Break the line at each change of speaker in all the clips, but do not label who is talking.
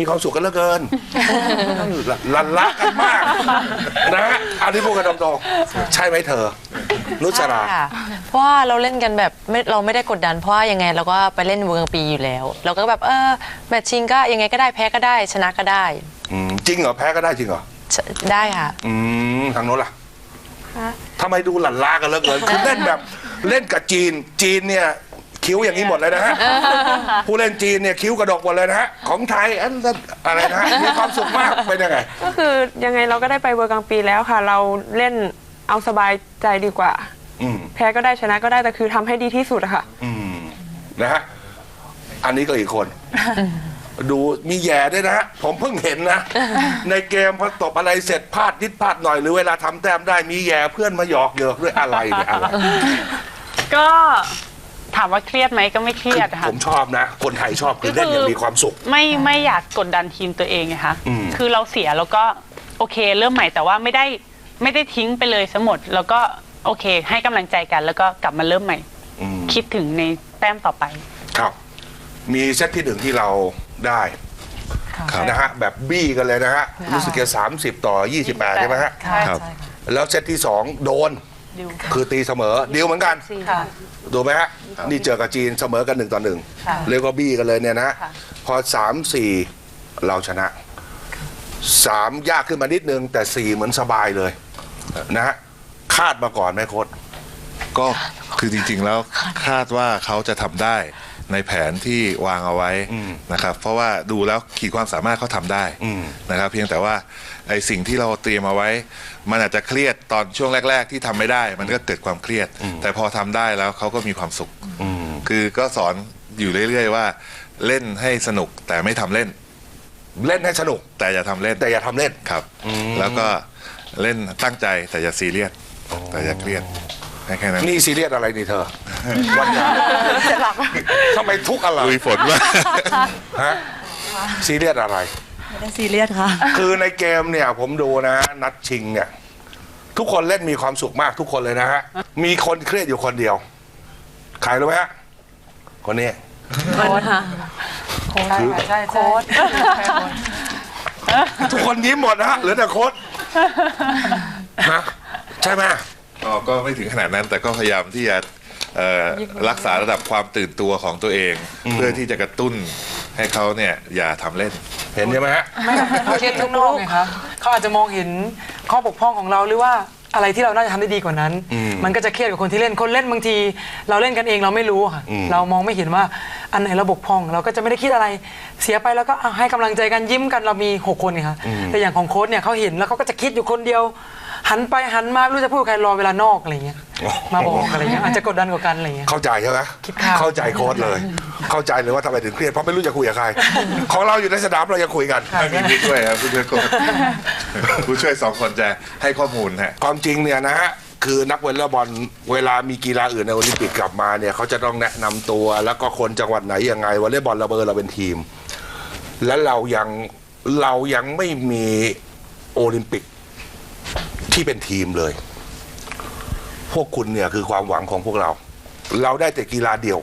มีความสุขกันเหลือเกินลันละกันมากนะฮะอันนี้พูดกันตรงๆใช่ไหมเธอ นุชรา
ค่ะเพราะว่าเราเล่นกันแบบไม่เราไม่ได้กดดันเพราะว่ายังไงเราก็ไปเล่นเวอร์ปีอยู่แล้ว เราก็แบบเออแมตช์ชิงก็ยังไงก็ได้แพ้ก็ได้ ชนะก็ได้
อืมจริงเหรอแพ้ก็ได้จริงเหรอ
ชได้ค่ะ
อืมทางโน้นล่ะทำไมดูหลั่นล้ากันเหลือเกินคือเล่นแบบ เล่นกับจีน จีนเนี่ย คิ้วอย่างนี้หมดเลยนะฮะผู้เล่นจีนเนี่ยคิ้วกระดกหมดเลยนะฮะของไทยอันนั้นอะไรนะฮะมีความสุขมากเป็นยังไง
ก็คือยังไงเราก็ได้ไปเวอร์กลางปีแล้วค่ะ เราเล่นเอาสบายใจดีกว่า
อืม
แพ้ก็ได้ชนะก็ได้แต่คือทำให้ดีที่สุดอะค่ะ
อืมนะฮะอันนี้ก็อีกคน ดูมีแย่ด้วยนะฮะผมเพิ่งเห็นนะ ในเกมพอตบอะไรเสร็จพลาดนิดพลาดหน่อยหรือเวลาทำแต้มได้มีแย่เพื่อนมาหยอกเยิกด้วยอะไรเนี่ยอะไร
ก็ ถามว่าเครียดไหมก็ไม่เครียด
คือ
ค่ะ
ผมชอบนะ คนไทยชอบคือเล่นอย่างมีความสุข
ไม่ไม่อยากกดดันทีมตัวเองไงคะ
อืม
คือเราเสียแล้วก็โอเค เริ่มใหม่แต่ว่าไม่ได้ไม่ได้ทิ้งไปเลยทั้งหมด แล้วก็โอเค ให้กำลังใจกัน แล้วก็กลับมาเริ่มใหม่
อืม
คิดถึงในแต้มต่อไป
ครับ มีเซตที่หนึ่งที่เราได้
ครับ
นะฮะแบบบี้กันเลยนะฮะรู้สึกจะสามสิบต่อยี่สิบแปดใช่ไหมฮะ
ค่ะ
ครับ
ใช่ค่ะ
แล้วเซตที่สองโดน คือตีเสมอดีลเหมือนกัน
ค่ะ
ดูไหมฮะ นี่เจอกับจีนเสมอกันหนึ่งต่อหนึ่ง
ค่ะ
เรียกว่าบี้กันเลยเนี่ยนะ
ค่ะ
พอสามสี่เราชนะสามยากขึ้นมานิดนึง แต่สี่เหมือนสบายเลยนะฮะคาดมาก่อนไหมโค้ด
ก็คือจริงๆแล้วคาดว่าเขาจะทำได้ ในแผนที่วางเอาไว้
อืม
นะครับ เพราะว่าดูแล้วขีดความสามารถเขาทำได้
อืม
นะครับ เพียงแต่ว่าไอ้สิ่งที่เราเตรียมเอาไว้ มันอาจจะเครียดตอนช่วงแรก ๆ ที่ทำไม่ได้ มันก็เกิดความเครียด แต่พอทำได้แล้วเขาก็มีความสุข
อืม
คือก็สอนอยู่เรื่อย ๆ ว่า เล่นให้สนุกแต่ไม่ทำเล่น
เล่นให้สนุก
แต่อย่าทำเล่น
แต่อย่าทำเล่น
ครับ
อืม
แล้วก็เล่นตั้งใจแต่อย่าซีเรียสแต่อย่าเครียด แค่แค่นั้น
นี่ซีเรียสอะไรนี่เธอ วันยาทำไมทุกข์อะไร
ลุยฝนว่า
ฮะซีเรียสอะไร
ไม่ได้ซีเรียสค่ะ
คือในเกมเนี่ยผมดูนะ นัดชิงเนี่ย ทุกคนเล่นมีความสุขมากทุกคนเลยนะฮะ มีคนเครียดอยู่คนเดียว ใครรู้ไหมฮะ คนนี้
โค้ดค่ะ
ใช่โค้ดทุกคนยิ้มหมดนะฮะเหลือแต่โค้ดนะใช่ไหม
ก็ก็ไม่ถึงขนาดนั้นแต่ก็พยายามที่จะเอ่อรักษาระดับความตื่นตัวของตัวเอง เพื่อที่จะกระตุ้นให้เขาเนี่ยอย่าทำเล่น
เห็นใช่ไหมฮะ
ไม่เขาเครียดข้างนอกไงคะเขาอาจจะมองเห็นข้อบกพร่องของเราหรือว่าอะไรที่เราน่าจะทำได้ดีกว่านั้น
อืม
มันก็จะเครียดกับคนที่เล่นคนเล่นบางที เราเล่นกันเองเราไม่รู้ค่ะ
อืม
เรามองไม่เห็นว่าอันไหนเราบกพร่อง เราก็จะไม่ได้คิดอะไรเสียไปแล้วก็อะให้กำลังใจกันยิ้มกันเรามีหกคนไงคะแต่อย่างของโค้ชเนี่ยเขาเห็นแล้วเขาก็จะคิดอยู่คนเดียว หันไปหันมาไม่รู้จะพูดกับใครรอเวลานอกอะไรเงี้ยมาบอกอะไรเงี้ยอาจจะกดดันกว่ากันอะไรเงี้ย
เข้าใจใช่ไหม
คิดข้าว
เข้าใจโค้ดเลย เข้าใจเลยว่าทำไมถึงเครียดเพราะไม่รู้จะคุยกับใคร ของเราอยู่ในสนามเรายังคุยกัน
ไม่มีผู้ช่วยครับผู้ช่วยก็ผู้ช่วยสองคนจะให้ข้อมูลฮะ
ความจริงเนี่ยนะฮะคือนักวอลเลย์บอลเวลามีกีฬาอื่นในโอลิมปิกกลับมาเนี่ยเขาจะต้องแนะนำตัวแล้วก็คนจังหวัดไหนยังไงวอลเลย์บอลเราเบอร์เราเป็นทีม และเรายังเรายังไม่มีโอลิมปิก ที่เป็นทีมเลย พวกคุณเนี่ยคือความหวังของพวกเรา เราได้แต่กีฬาเดี่ยว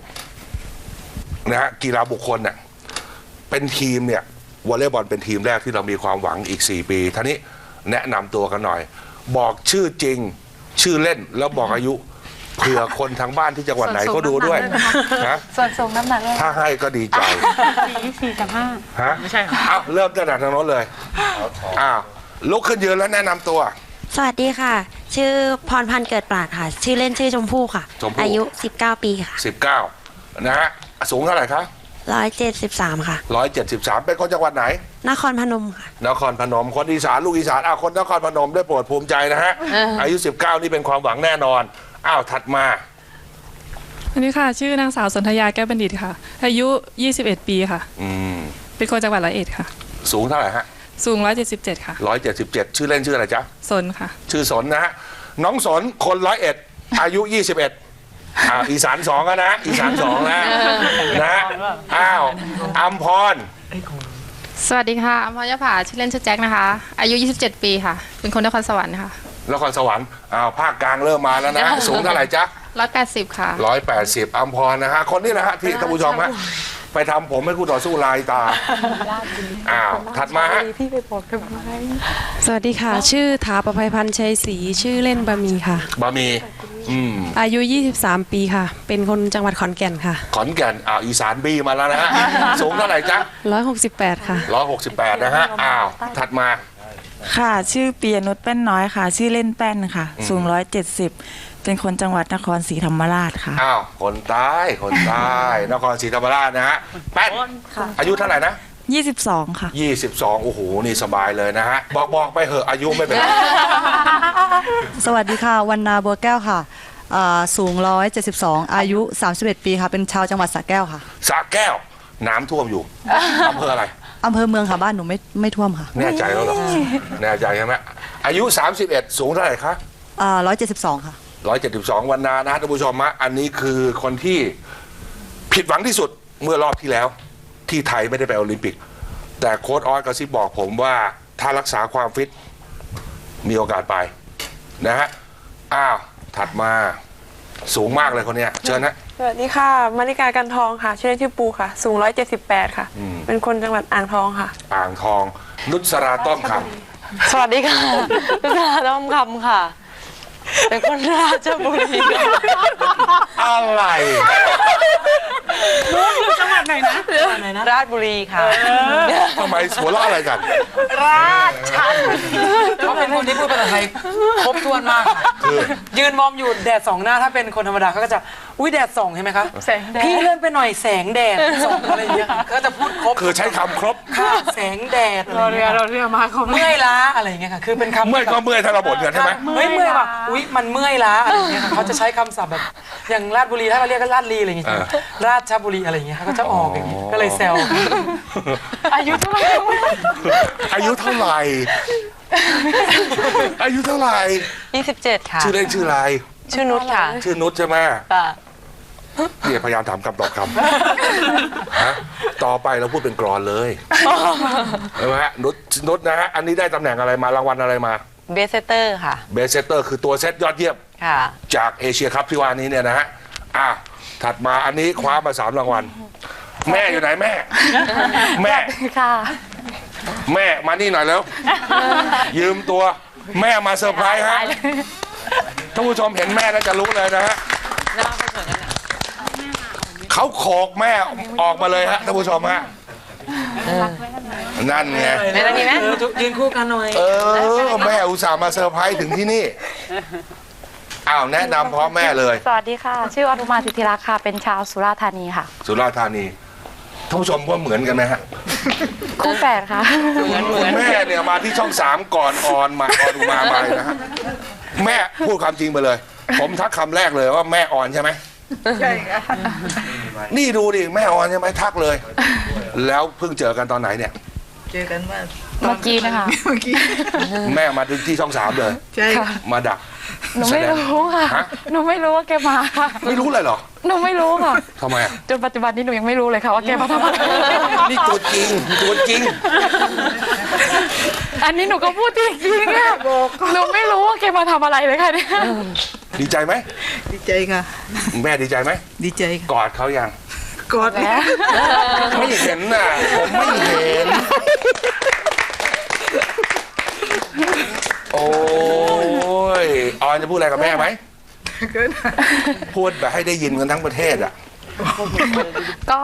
นะฮะกีฬาบุคคลเนี่ยเป็นทีมเนี่ยวอลเลย์บอลเป็นทีมแรกที่เรามีความหวังอีก 4 ปีท่านี้แนะนำตัวกันหน่อย บอกชื่อจริง ชื่อเล่นแล้วบอกอายุเผื่อคนทางบ้านที่จังหวัดไหนเขาดูด้วยนะ
ส่วนสูงน้ำหนักเลย
ถ้าให้ก็ดีใจ
สี่สี่กับห้า
ฮะ
ไม่ใช่ค่ะ
เอาเริ่มตั้งแต่ทางโน้นเลยอ้าวลุกขึ้นยืนแล้วแนะนำตัว
สวัสดีค่ะ ชื่อพรพันธ์เกิดปราดค่ะ ชื่อเล่นชื่อชมพู่ค่ะ
ชมพู่
อายุ 19 ปีค่ะ
19 นะฮะ สูงเท่าไหร่คะ
173 ค่ะ
173 เป็นคนจังหวัดไหน
นครพนมค่ะ
นครพนม คนอีสานลูกอีสานอ้าวคนนครพนมได้โปรดภูมิใจนะฮะ อายุ 19 นี่เป็นความหวังแน่นอน อ้าว ถัดมา
อันนี้ค่ะ ชื่อนางสาวสนธยาแก้วบัณฑิตค่ะ อายุ 21 ปีค่ะ
อืม
เป็นคนจังหวัดร้อยเอ็ดค่ะ
สูงเท่าไหร่ฮะ
สูง 177 ค่ะ
177 ชื่อเล่นชื่ออะไรจ๊ะ
สนค่ะ
ชื่อสนนะฮะ น้องสนคนร้อยเอ็ดอายุ 21อ่าอีสานสองอะนะ อีสานสองนะนะอ้าวอัมพร
สวัสดีค่ะอมพรยะผาชื่อเล่นชื่อแจ็คนะคะ อายุ 27 ปีค่ะ เป็นคนนครสวรรค์ค่ะ
นครสวรรค์อ้าวภาคกลางเริ่มมาแล้วนะ สูงเท่าไหร่จ๊ะ
180 ค่ะ
ร้อยแปดสิบอัมพรนะฮะ คนนี้นะฮะที่ท่านผู้ชมฮะ ไปทำผมให้คู่ต่อสู้ลายตา อ้าว ถัดมาฮะ
พี่ไปบอกทำไม
สวัสดีค่ะ ชื่อถาประภัยพันธ์ชัยศรีชื่อเล่นบะหมีค่ะ
บะหมี่อืม
อายุ 23 ปีค่ะ เป็นคนจังหวัดขอนแก่นค่ะ
ขอนแก่นอ่าวอีสานบีมาแล้วนะฮะ สูงเท่าไหร่จ๊ะ
168 ค่ะ
ร้อยหกสิบแปดนะฮะ อ้าว ถัดมา
ค่ะ ชื่อปียนุชแป้นน้อยค่ะ ชื่อเล่นแป้นค่ะ สูงร้อย เจ็ดสิบเป็นคนจังหวัดนครศรีธรรมราชค่ะ
อ้าว คนใต้คนใต้นครศรีธรรมราชนะฮะแป้นอายุเท่าไหร่นะ
ยี่สิบสองค่ะ
22 โอ้โห นี่สบายเลยนะฮะ บอกบอกไปเหอะอายุไม่เป็นไร
สวัสดีค่ะวันนาบัวแก้วค่ะอ่าสูง 172 อายุ 31 ปีค่ะ เป็นชาวจังหวัดสระแก้วค่ะ
สระแก้ว น้ำท่วมอยู่อำเภออะไร
อำเภอเมืองค่ะบ้านหนูไม่ไม่ท่วมค่ะ
แน่ใจแล้วเหรอ แน่ใจใช่ไหมอายุ 31 สูงเท่าไหร่คะ
อ่า172 ค่ะ
172 วันนานะฮะท่านผู้ชมฮะอันนี้คือคนที่ผิดหวังที่สุดเมื่อรอบที่แล้ว ที่ไทยไม่ได้ไปโอลิมปิก แต่โค้ดออสกระซิบบอกผมว่าถ้ารักษาความฟิตมีโอกาสไปนะฮะอ้าวถัดมาสูงมากเลยคนเนี้ยเชิญนะ
สวัสดีค่ะมาริกากันทองค่ะ ชื่อเล่นชื่อปูค่ะ สูง 178 ค่ะ
อืม
เป็นคนจังหวัดอ่างทองค่ะ
อ่างทอง นุชราต้อมค
สวัสดีค่ะลูกาต้อมคำค่ะ เป็นคนราชบุรีำ
อะไร
จังหวัดไหนนะ
ราชบุรีค่ะ
ทำไมหัวเราะอะไรกัน
ราช
เขา เป็นคนที่พูดภาษาไทยครบถ้วนมากค่ะ
คือ
ยืนมองอยู่แดดสองหน้าถ้าเป็นคนธรรมดาเขาก็จะอุ้ยแดดส่องใช่ไหมคะ
แสงแดด
พี่เลื่อนไปหน่อยแสงแดดส่องอะไรอย่างเงี้ยค่ะก็จะพูดครบ
คือใช้คำครบ
ค่ะแสงแดดอะไร
รอ
อย่าง
เรื
เงี้
อยรอเรือมาเขา
เมื่อยล้าอะไรอย่างเงี้ยค่ะคือเป็นคำ
เมื่อยก็เมื่อยถ้าเราบ่นกันใช่ไหม
เฮ้ยเมื่อยว่ะอุ้ยมันเมื่อยล้าอะไรอย่างเงี้ยค่ะเขาจะใช้คำศัพท์แบบอย่างราชบุรีถ้าเราเรียกก็ราชลีอะไรอย่างเงี้ย
เออ
ราชบุรีอะไรอย่างเงี้ยเขาก็จะออกอย่างเงี้ยก็เลยแซว
อายุเท่าไหร่
อายุเท่าไหร่ อายุเท่าไหร่
27 ค่ะ
ชื่อเล่นชื่ออะไร
ชื่อนุชค่ะ
ชื่อนุชใช่ไหม
ค่ะ
เนี่ยพยายามถามคำตอบคำฮะต่อไปเราพูดเป็นกรอนเลยใช่ไหมฮะนุชนุชนะฮะอันนี้ได้ตำแหน่งอะไรมารางวัลอะไรมา
เบสเซเตอร์ค่ะ
เบสเซตเตอร์คือตัวเซตยอดเยี่ยม
ค่ะ
จากเอเชียครับที่ว่านี้เนี่ยนะฮะอะถัดมาอันนี้คว้ามาสามรางวัล แม่อยู่ไหนแม่ แม่
ค่ะ
แม่มานี่หน่อยแล้ว ยืมตัวแม่มาเซอร์ไพรส์ฮะท่านผู้ชมเห็นแม่แล้วจะรู้เลยนะฮะเขาโขกแม่ออกมาเลยฮะท่านผู้ชมฮะนั่นไง
แม่ตรงนี้ไหม
เออยืนคู่กันหน่อย
เออ แม่อุตส่าห์มาเซอร์ไพรส์ถึงที่นี่ อ้าวแนะนำพร้อมแม่เลย
สวัสดีค่ะ ชื่ออนุมาสิทธิรักษ์ค่ะ เป็นชาวสุราษฎร์ธานีค่ะ
สุราษฎร์ธานีท่านผู้ชมว่าเหมือนกันไหมฮะ
คู่แฝดค่ะ
คุณแม่เนี่ยมาที่ช่องสามก่อนออนมาออนอุมามาเลยนะฮะแม่พูดความจริงไปเลย ผมทักคำแรกเลยว่าแม่ออนใช่ไหม
ใช่ค่ะ
นี่ดูดิแม่ออนใช่ไหมทักเลย แล้วเพิ่งเจอกันตอนไหนเนี่ย
เจอกันว่า
เมื่อกี้นะคะ
เมื่อกี้
แม่มาถึงที่ช่องสามเลย
ใช่ค่ะ
มาดัก
หนูไม่รู้ค่ะ
ฮะ
หนูไม่รู้ว่าแกมาค่ะ
ไม่รู้เลยเหรอ
หนูไม่รู้ค่ะ
ทำไมอะ
จนปัจจุบันนี้หนูยังไม่รู้เลยค่ะว่าแกมาทำอะไร
นี่ตัวจริงตัวจริง
อันนี้หนูก็พูดจริงๆค่ะหนูไม่รู้ว่าแกมาทำอะไรเลยค่ะเนี่ย
ดีใจไหม
ดีใจค่ะ
แม่ดีใจไหม
ดีใจค่ะ
กอดเขายัง
กอดแล้ว
ไม่เห็นน่ะผมไม่เห็น โอ้ ยออนจะพูดอะไรกับแม่ไหมพูดแบบให้ได้ยินกันทั้งประเทศอะ
ก็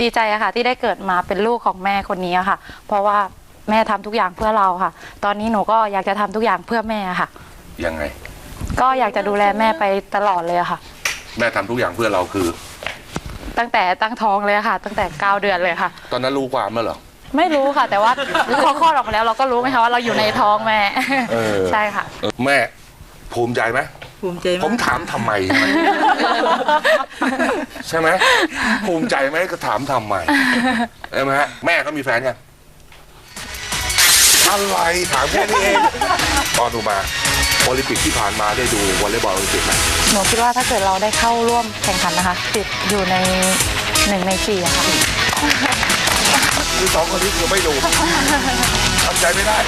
ดีใจอะค่ะ ที่ได้เกิดมาเป็นลูกของแม่คนนี้อะค่ะ เพราะว่าแม่ทำทุกอย่างเพื่อเราค่ะ ตอนนี้หนูก็อยากจะทำทุกอย่างเพื่อแม่ค่ะ
ยังไง
ก็อยากจะดูแลแม่ไปตลอดเลยอะค่ะ
แม่ทำทุกอย่างเพื่อเราคือ
ตั้งแต่ตั้งท้องเลยอะค่ะ ตั้งแต่9เดือนเลยค่ะ
ตอนนั้นรู้ความแล้วเหรอ
ไม่รู้ค่ะ แต่ว่าพอคลอดออกมาแล้วเราก็รู้ไหมคะว่าเราอยู่ในท้องแม่
เออ
ใช่ค่ะ
เออแม่ภูมิใจไหม
ภูมิใจ
ผม
มาก
ถามทำไม ใช่ไหมภูมิใจไหมก็ถามทำไมใช่ไหมฮะแม่เขามีแฟนยังอะไรถามแค่นี้เองตอนดูมาโอลิมปิกที่ผ่านมาได้ดูวอลเลย์บอลโอลิมปิกไหม
หนูคิดว่าถ้าเกิดเราได้เข้าร่วมแข่งขันนะคะ ติดอยู่ในหนึ่งในสี่อะค่ะ
คือสองคนนี้คือไม่ดูทำใจไม่ได้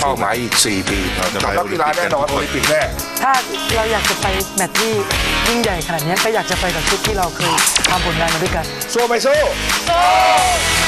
เป้าหมายอีก 4 ปี
เราจะ
กับ
ไป
นักกีฬาแน่นอน
โอ
โอ
ลิ
ลิ
ม
ม
ปิ
ปิ
ก
กแน่
ถ้าเราอยากจะไปแมตช์ที่ยิ่งใหญ่ขนาดเนี้ยก็อยากจะไปกับชุดที่เราเคยทำผลงานมาด้วยกัน
สู้ไม่สู้
สู้